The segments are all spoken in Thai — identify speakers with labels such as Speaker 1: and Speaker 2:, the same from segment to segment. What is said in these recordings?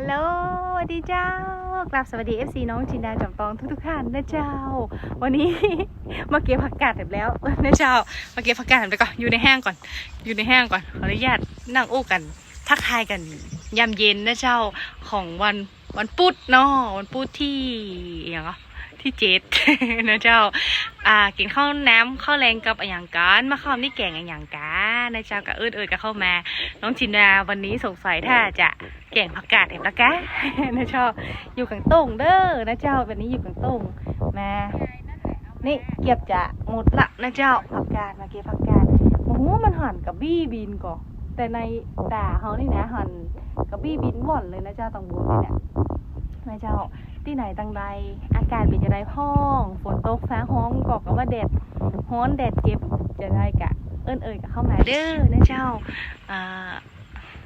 Speaker 1: ฮัลโหลสวัสดีเจ้ากลับสวัสดี FC น้องจินดาจอมตองทุกๆท่านนะเจ้า วันนี้ มาเก็บผักกาดเสร็จแล้วนะเจ้า มาเก็บผักกาดเดี๋ยวก่อนอยู่ในห้างก่อน อยู่ในห้างก่อนขออนุญาตนั่งอู้กัน ทักทายกันยามเย็นนะเจ้าของวันวันพุธเนาะวันพุธที่อย่างอะที่เจ็ดนะเจ้า อ่ากินข้าวน้ำข้าวแรงกับอย่างกันมาข้าวนี่แกงอะอย่างกัน นะเจ้ากับเอิดเอิดกับเข้ามา น้องจินดาวันนี้สงสัยถ้าจะแก่งผักกาดเห็นละกะนะเจ้าอยู่กังต้งเด้อนะเจ้าวันนี้อยู่กังต้งมานี่เก็บจะหมดละนะเจ้าผักกาดมาเก็บผักกาดโอ้โหมันหันกับบี้บินก่อนแต่ในด่าเขานี่นะหันกับบี้บินบ่อนเลยนะเจ้าตังบัวนี่เนี่ยนะเจ้าที่ไหนตังใดอากาศเป็นจะได้ห้อง ฝนตกฟ้าห้องกอกกับว่าแดดฮ้อนแดดเจ็บจะได้กะ เอิ้นเอ่ยกับเข้ามาเด้อนะเจ้า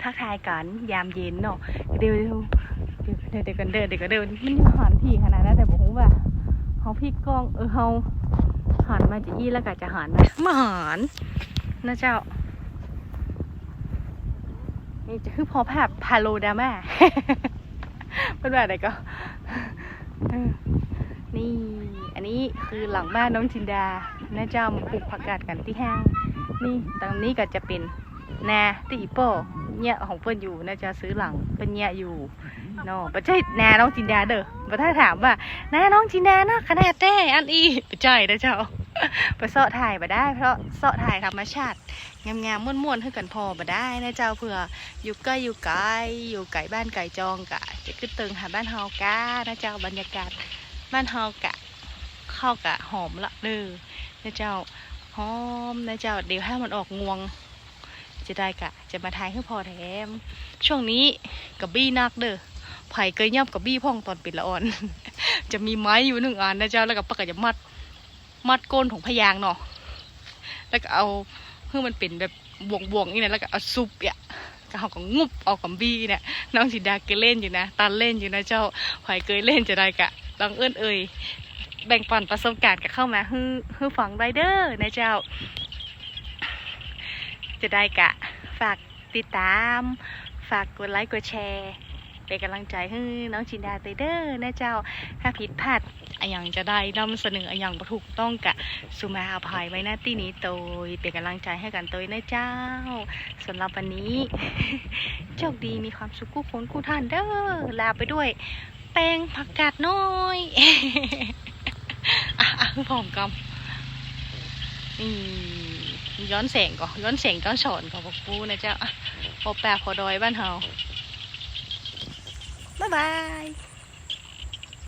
Speaker 1: ทักทายกันยามเย็นเนาะเดี๋ยวเดี๋ยวเดี๋ยวกันเดินเดี๋ยวกันเดินมันหันพี่ขนาดนั้นแต่บอกว่าเขาพี่กล้องเออเขาหันมาจะอี้แล้วก็จะหันมามาหันนะเจ้านี่จะคือพอภาพพาโลดาม่าเป็นแบบไหนก็นี่ อันนี้คือหลังบ้านน้องจินดานะเจ้ามาปลูกผักกาดกันที่ห้าง นี่ตรงนี้ก็จะเป็นนาที่อีโป้เนี่ยของเพื่อนอยู่น่าจะซื้อหลังเป็นเนี่ยอยู่เนาะปะใช่นาน้องจินดาเด้อปะถ้าถามว่านาน้องจินดานะขนาดแต้อันอีปะใช่นะเจ้าไปเสาะถ่ายมาได้ เพราะเสาะถ่ายธรรมชาติงามๆม่วนๆให้กันพอมาได้นะเจ้าเผื่ออยู่ใกล้อยู่ไกลอยู่ไก่บ้านไก่จองกะจะขึ้นตึงหาบ้านเฮากานะเจ้าบรรยากาศบ้านเฮากะเข้ากะหอมละเด้อนะเจ้า หอมนะเจ้าเดี๋ยวให้มันออกงวง จะได้กะ จะมาทายให้พอแถม ช่วงนี้กับบี้นักเด้อไผ่เคยย่ำกับบี้พ่องตอนปิดละอ่อน จะมีไม้อยู่หนึ่งอันนะเจ้าแล้วก็ปากกะจะมัด มัดก้นของพยางเนาะแล้วก็เอาเพื่อมันเป็นแบบบวงๆนี่นะแล้วก็เอาซุปอะก็เอาของงุบเอากับบี้เนี่ยน้องสิดาเคยเล่นอยู่นะตันเล่นอยู่นะเจ้าไผ่เคยเล่นจะได้กะลองเอื้อนเอ่ย แบ่งปันประสบการณ์กับเข้ามาฮือฮือฟังไรเดอร์นะเจ้า จะได้กะ ฝากติดตาม ฝากกดไลค์กดแชร์เป็นกำลังใจให้น้องจินดาเตเดอร์นะเจ้า ถ้าผิดพลาดอย่างจะได้นำเสนออย่างถูกต้องกะสุมาอภัยไว้หน้าที่นี้โตยเป็นกำลังใจให้กันโตยนะเจ้าสำหรับวันนี้โชคดีมีความสุขคู่คนคู่ท่านเด้อลาไปด้วย แป้งผักกาดน้อย อะอะผอมกำนี่ย้อนแสงก่อนย้อนแสงย้อนฉอนก่องพวกปูนะเจ้าพอแปะพอดอยบ้านเฮาบ๊ายบาย